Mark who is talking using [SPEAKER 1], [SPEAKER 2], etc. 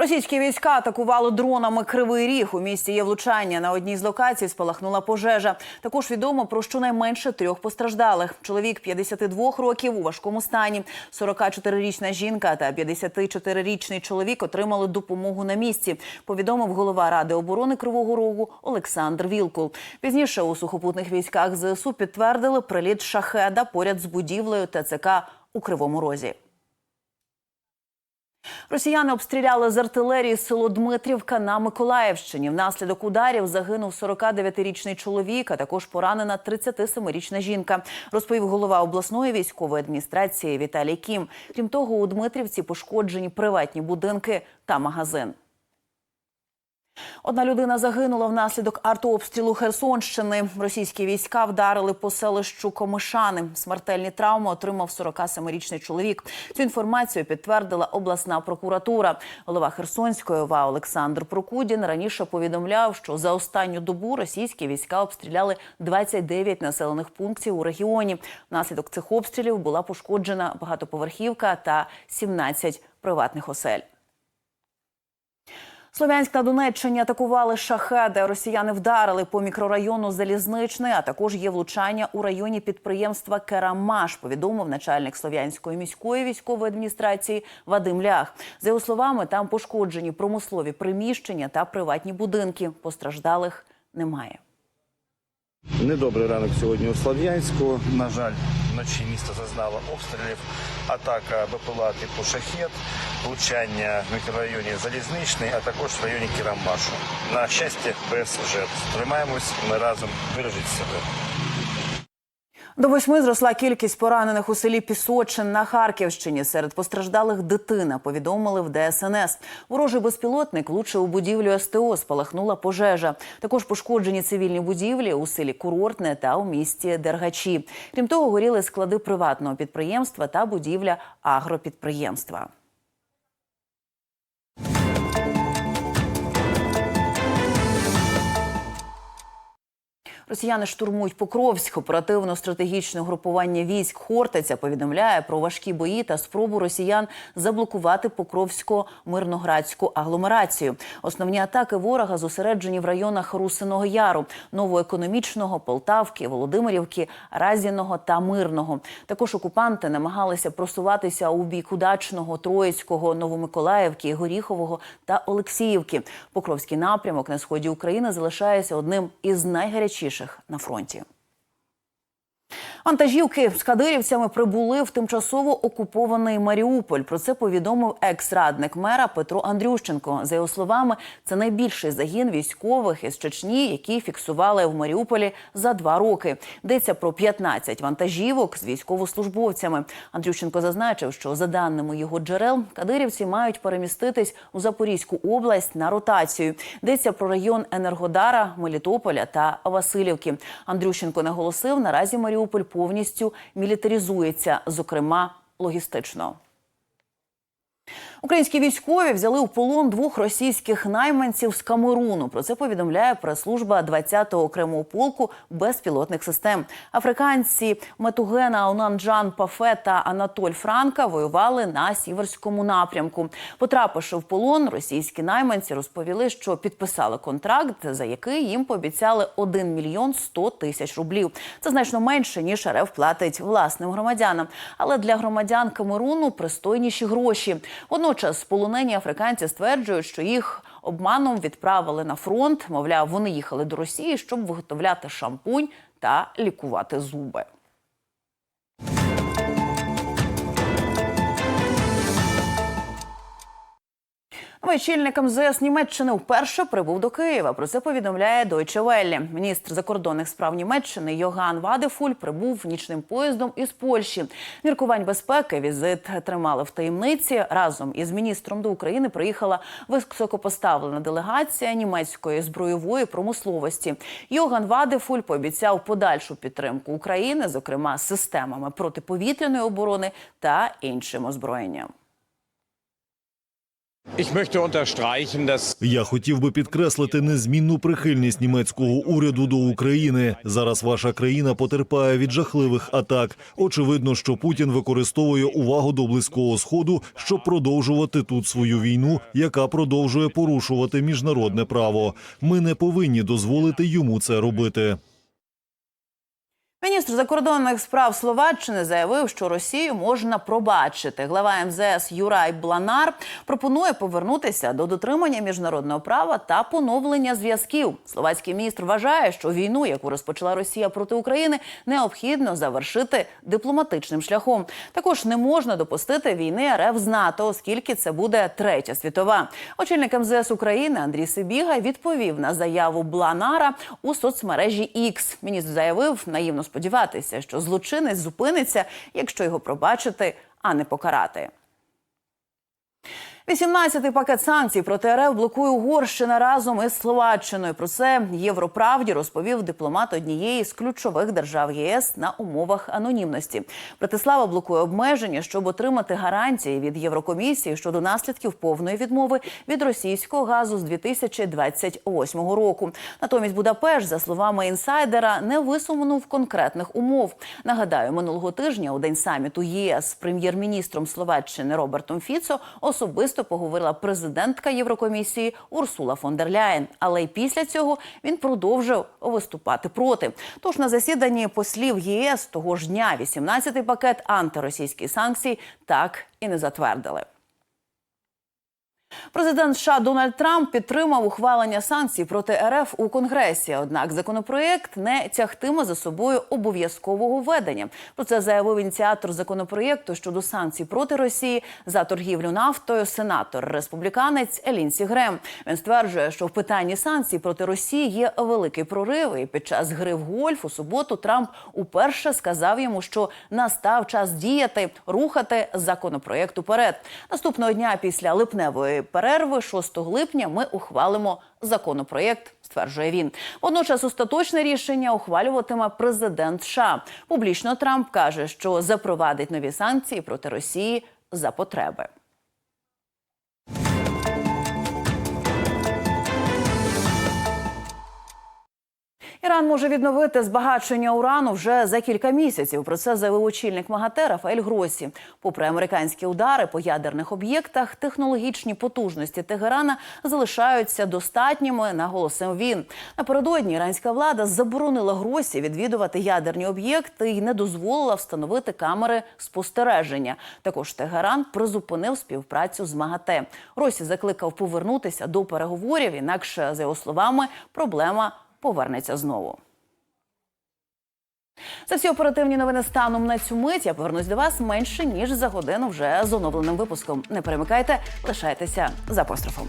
[SPEAKER 1] Російські війська атакували дронами Кривий Ріг. У місті є влучання. На одній з локацій спалахнула пожежа. Також відомо про щонайменше трьох постраждалих. Чоловік 52 років у важкому стані. 44-річна жінка та 54-річний чоловік отримали допомогу на місці. Повідомив голова ради оборони Кривого Рогу Олександр Вілкул. Пізніше у сухопутних військах ЗСУ підтвердили приліт шахеда поряд з будівлею ТЦК у Кривому Розі. Росіяни обстріляли з артилерії село Дмитрівка на Миколаївщині. Внаслідок ударів загинув 49-річний чоловік, а також поранена 37-річна жінка. Розповів голова обласної військової адміністрації Віталій Кім. Крім того, у Дмитрівці пошкоджені приватні будинки та магазин. Одна людина загинула внаслідок артообстрілу Херсонщини. Російські війська вдарили по селищу Комишани. Смертельні травми отримав 47-річний чоловік. Цю інформацію підтвердила обласна прокуратура. Голова Херсонської ОВА Олександр Прокудін раніше повідомляв, що за останню добу російські війська обстріляли 29 населених пунктів у регіоні. Внаслідок цих обстрілів була пошкоджена багатоповерхівка та 17 приватних осель. Слов'янськ на Донеччині атакували шахеди. Росіяни вдарили по мікрорайону Залізничний, а також є влучання у районі підприємства Керамаш. Повідомив начальник Слов'янської міської військової адміністрації Вадим Лях. За його словами, там пошкоджені промислові приміщення та приватні будинки. Постраждалих немає.
[SPEAKER 2] Недобрий ранок сьогодні у Слов'янську. На жаль, вночі місто зазнало обстрілів, атака БПЛА типу шахет, влучання в мікрорайоні Залізничний, а також в районі Кірамбашу. На щастя, без жертв. Тримаємось, ми разом бережіть себе.
[SPEAKER 1] До восьми зросла кількість поранених у селі Пісочин на Харківщині. Серед постраждалих дитина повідомили в ДСНС. Ворожий безпілотник влучив у будівлю СТО. Спалахнула пожежа. Також пошкоджені цивільні будівлі у селі Курортне та у місті Дергачі. Крім того, горіли склади приватного підприємства та будівля агропідприємства. Росіяни штурмують Покровськ. Оперативно-стратегічне групування військ Хортиця повідомляє про важкі бої та спробу росіян заблокувати Покровсько-мирноградську агломерацію. Основні атаки ворога зосереджені в районах Русиного Яру, Новоекономічного, Полтавки, Володимирівки, Разіного та Мирного. Також окупанти намагалися просуватися у бік Удачного, Троїцького, Новомиколаївки, Горіхового та Олексіївки. Покровський напрямок на сході України залишається одним із найгарячіших на фронті. Вантажівки з кадирівцями прибули в тимчасово окупований Маріуполь. Про це повідомив екс-радник мера Петро Андрющенко. За його словами, це найбільший загін військових із Чечні, які фіксували в Маріуполі за два роки. Йдеться про 15 вантажівок з військовослужбовцями. Андрющенко зазначив, що за даними його джерел, кадирівці мають переміститись у Запорізьку область на ротацію. Йдеться про район Енергодара, Мелітополя та Васильівки. Андрющенко наголосив, наразі Маріуполь повністю мілітаризується, зокрема логістично. Українські військові взяли у полон двох російських найманців з Камеруну. Про це повідомляє прес-служба 20-го окремого полку безпілотних систем. Африканці Метугена Онанджан Пафе та Анатоль Франка воювали на сіверському напрямку. Потрапивши в полон, російські найманці розповіли, що підписали контракт, за який їм пообіцяли 1 мільйон 100 тисяч рублів. Це значно менше ніж РФ платить власним громадянам. Але для громадян Камеруну пристойніші гроші. Водночас полонені африканці стверджують, що їх обманом відправили на фронт. Мовляв, вони їхали до Росії, щоб виготовляти шампунь та лікувати зуби. Новий очільник МЗС Німеччини вперше прибув до Києва. Про це повідомляє Deutsche Welle. Міністр закордонних справ Німеччини Йоган Вадефуль прибув нічним поїздом із Польщі. Міркувань безпеки візит тримали в таємниці. Разом із міністром до України приїхала високопоставлена делегація німецької збройової промисловості. Йоган Вадефуль пообіцяв подальшу підтримку України, зокрема системами протиповітряної оборони та іншим озброєнням.
[SPEAKER 3] Я хотів би підкреслити незмінну прихильність німецького уряду до України. Зараз ваша країна потерпає від жахливих атак. Очевидно, що Путін використовує увагу до близького сходу, щоб продовжувати тут свою війну, яка продовжує порушувати міжнародне право. Ми не повинні дозволити йому це робити.
[SPEAKER 1] Міністр закордонних справ Словаччини заявив, що Росію можна пробачити. Глава МЗС Юрай Бланар пропонує повернутися до дотримання міжнародного права та поновлення зв'язків. Словацький міністр вважає, що війну, яку розпочала Росія проти України, необхідно завершити дипломатичним шляхом. Також не можна допустити війни РФ з НАТО, оскільки це буде третя світова. Очільник МЗС України Андрій Сибіга відповів на заяву Бланара у соцмережі X. Міністр заявив наївно сподіватися, що злочинець зупиниться, якщо його пробачити, а не покарати. 18-й пакет санкцій проти РФ блокує Угорщина разом із Словаччиною. Про це Європравді розповів дипломат однієї з ключових держав ЄС на умовах анонімності. Братислава блокує обмеження, щоб отримати гарантії від Єврокомісії щодо наслідків повної відмови від російського газу з 2028 року. Натомість Будапешт, за словами інсайдера, не висунув конкретних умов. Нагадаю, минулого тижня у день саміту ЄС з прем'єр-міністром Словаччини Робертом Фіцо особисто поговорила президентка Єврокомісії Урсула фон дер Ляєн. Але й після цього він продовжив виступати проти. Тож на засіданні послів ЄС того ж дня 18-й пакет антиросійських санкцій так і не затвердили. Президент США Дональд Трамп підтримав ухвалення санкцій проти РФ у Конгресі. Однак законопроєкт не тягтиме за собою обов'язкового введення. Про це заявив ініціатор законопроєкту щодо санкцій проти Росії за торгівлю нафтою. Сенатор республіканець Елінсі Грем. Він стверджує, що в питанні санкцій проти Росії є великий прорив. І під час гри в гольф у суботу Трамп уперше сказав йому, що настав час діяти, рухати законопроєкт уперед. Наступного дня після липневої перерви, 6 липня, ми ухвалимо законопроєкт. Стверджує він. Водночас остаточне рішення ухвалюватиме президент США. Публічно Трамп каже, що запровадить нові санкції проти Росії за потреби. Іран може відновити збагачення урану вже за кілька місяців. Про це заявив очільник МАГАТЕ Рафаель Гросі. Попри американські удари по ядерних об'єктах, технологічні потужності Тегерана залишаються достатніми, наголосив він. Напередодні іранська влада заборонила Гросі відвідувати ядерні об'єкти і не дозволила встановити камери спостереження. Також Тегеран призупинив співпрацю з МАГАТЕ. Росі закликав повернутися до переговорів. Інакше, за його словами, проблема повернеться знову. Це всі оперативні новини станом на цю мить. Я повернусь до вас менше ніж за годину вже з оновленим випуском. Не перемикайте, лишайтеся за апострофом.